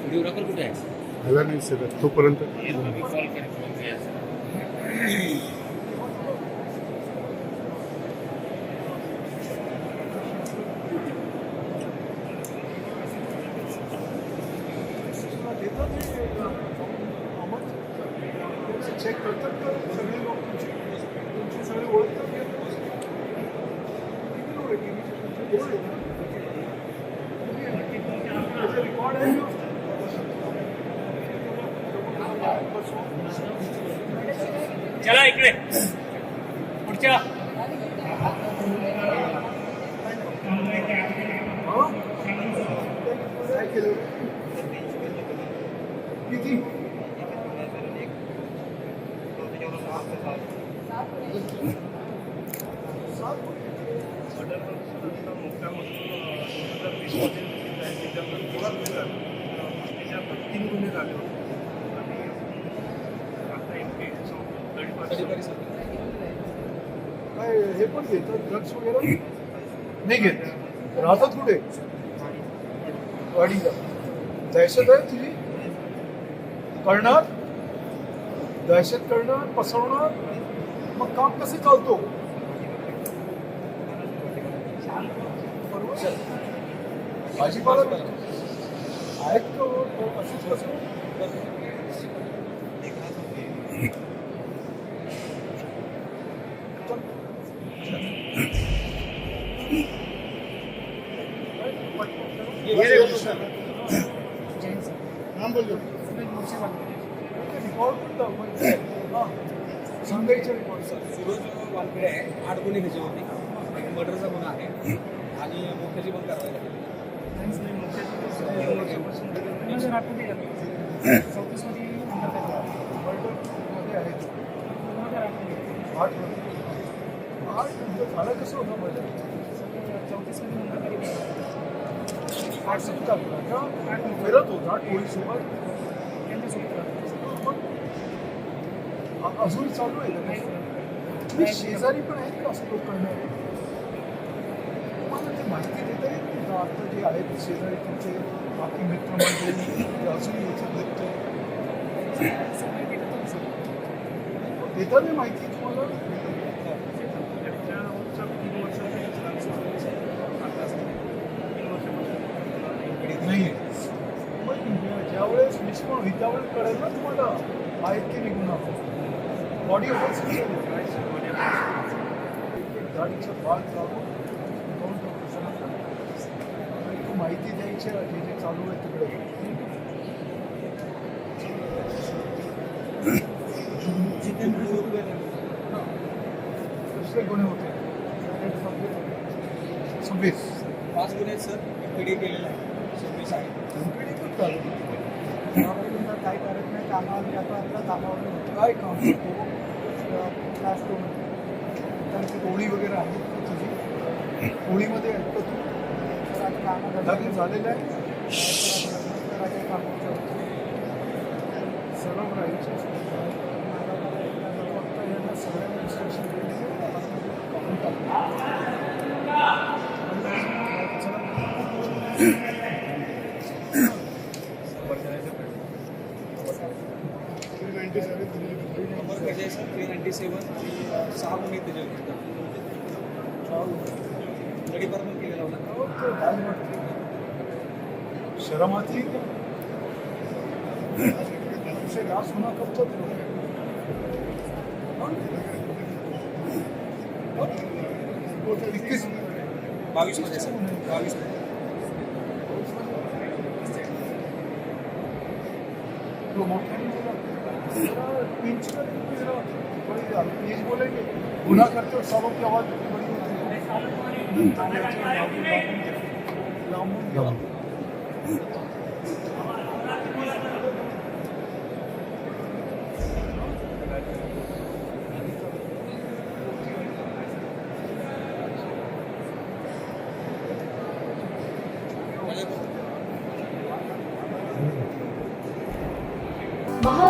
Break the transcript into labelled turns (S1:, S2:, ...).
S1: Videographer कुठे
S2: check करतात तर सगळे लोक तुमची तुमची किती लोक आहे टीव्हीचे तुमचे त्याचे रेकॉर्ड आहे
S1: चला इकडे. पुढच्या
S2: किती हे पण घेतात ड्रग्स वगैरे नाही घेत राहतात कुठे वाडीला दहशत आहे तुझी करणार दहशत करणार पसरवणार मग काम कसे चालतो? भाजीपाला आहेत हो? अशीच कसं नाम बोल हाँ सांगायचं रिकॉर्ड सर
S3: सूरज वानखेडे आठ गुन्हे त्याच्यावरती एक मर्डरचा गुन्हा आहे. आणि मोक्याची पण कारवाई झाली.
S2: आठ झालं कसं होतं आठ सप्ताह. का फिरत होता टोळीसोबत. अ- अजून चालू आहे शेजारी पण आहेत का असं लोक करणारे तुम्हाला ते माहिती देता येईल का? आता जे आहेत शेजारी तुमचे बाकी मित्रमंडळी ते अजून याच्यात देतो देतात नाही माहिती तुम्हाला? होईल त्यावेळेस कळेल ना तुम्हाला आहेत की निघून बॉडी गाडीचं पार्ट लावून दोन तू माहिती द्यायची जे जे चालू आहे तिकडे दुसरे गुन्हे होते सव्वीस
S3: पाच गुन्हे सर एक पिढी केलेला आहे सव्वीस आहे
S2: कंपनी पण चालू
S4: कामावर जाता कामावर
S2: काय काम त्यांची होळी वगैरे आहे तुझी
S4: गोळीमध्ये
S2: कामं झालेलं आहे सर्व राहायचे
S3: Mm-hmm. नाईन्टी सेवन आणि सहा आहेत त्याच्यावर गडीपार पण केलेला होता
S2: हो, ते काय वाटतं? शरम आती है क्या? तुमसे रास होना कब तक है? हाँ? हाँ? इक्कीस
S3: बावीसमध्ये सर बावीसमध्ये
S2: तो मोठ्याने तेज बोलेंगे। गुना करते हो सबों की आवाज़ बड़ी होती है।